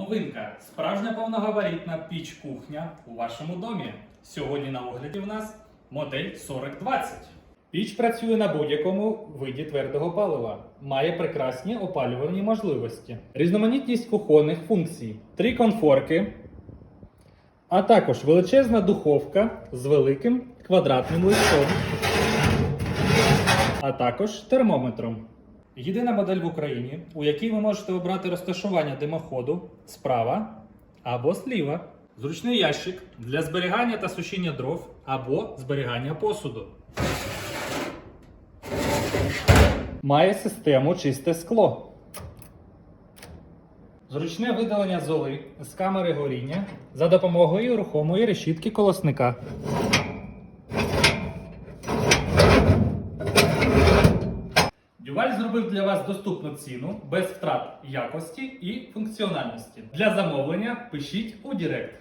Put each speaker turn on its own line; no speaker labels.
Новинка справжня повногабаритна піч кухня у вашому домі. Сьогодні на огляді в нас модель 4020. Піч працює на будь-якому виді твердого палива, має прекрасні опалювальні можливості, різноманітність кухонних функцій, три конфорки, а також величезна духовка з великим квадратним листом, а також термометром. Єдина модель в Україні, у якій ви можете обрати розташування димоходу справа або зліва. Зручний ящик для зберігання та сушіння дров або зберігання посуду. Має систему чисте скло. Зручне видалення золи з камери горіння за допомогою рухомої решітки колосника. Дюваль зробив для вас доступну ціну без втрат якості і функціональності. Для замовлення пишіть у Директ.